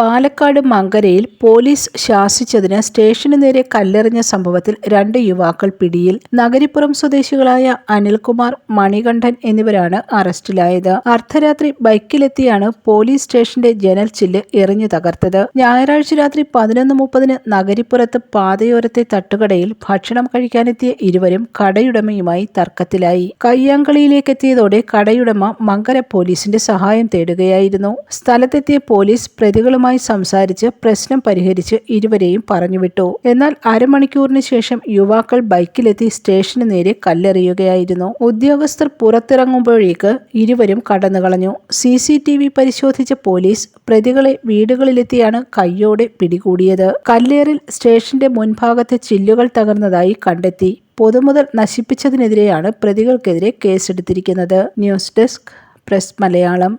Palakkad മങ്കരയിൽ police ശാസിച്ചതിന് സ്റ്റേഷന് നേരെ കല്ലെറിഞ്ഞ സംഭവത്തിൽ രണ്ട് യുവാക്കൾ പിടിയിൽ. നഗരിപ്പുറം സ്വദേശികളായ അനിൽകുമാർ മണികണ്ഠൻ എന്നിവരാണ് അറസ്റ്റിലായത്. അർദ്ധരാത്രി ബൈക്കിലെത്തിയാണ് പോലീസ് സ്റ്റേഷന്റെ ജനൽ ചില്ല് എറിഞ്ഞു തകർത്തത്. ഞായറാഴ്ച രാത്രി പതിനൊന്ന് മുപ്പതിന് നഗരിപ്പുറത്ത് പാതയോരത്തെ തട്ടുകടയിൽ ഭക്ഷണം കഴിക്കാനെത്തിയ ഇരുവരും കടയുടമയുമായി തർക്കത്തിലായി. കയ്യാങ്കളിയിലേക്കെത്തിയതോടെ കടയുടമ മങ്കര പോലീസിന്റെ സഹായം തേടുകയായിരുന്നു. സ്ഥലത്തെത്തിയ പോലീസ് പ്രതികളുമായി സംസാരിച്ച് പ്രശ്നം പരിഹരിച്ച് ഇരുവരെയും പറഞ്ഞുവിട്ടു. എന്നാൽ അരമണിക്കൂറിന് ശേഷം യുവാക്കൾ ബൈക്കിലെത്തി സ്റ്റേഷന് നേരെ കല്ലെറിയുകയായിരുന്നു. ഉദ്യോഗസ്ഥർ പുറത്തിറങ്ങുമ്പോഴേക്ക് ഇരുവരും കടന്നുകളഞ്ഞു. സി സി ടി വി പരിശോധിച്ച പോലീസ് പ്രതികളെ വീടുകളിലെത്തിയാണ് കയ്യോടെ പിടികൂടിയത്. കല്ലേറിൽ സ്റ്റേഷന്റെ മുൻഭാഗത്തെ ചില്ലുകൾ തകർന്നതായി കണ്ടെത്തി. പൊതുമുതൽ നശിപ്പിച്ചതിനെതിരെയാണ് പ്രതികൾക്കെതിരെ കേസെടുത്തിരിക്കുന്നത്. News desk press Malayalam.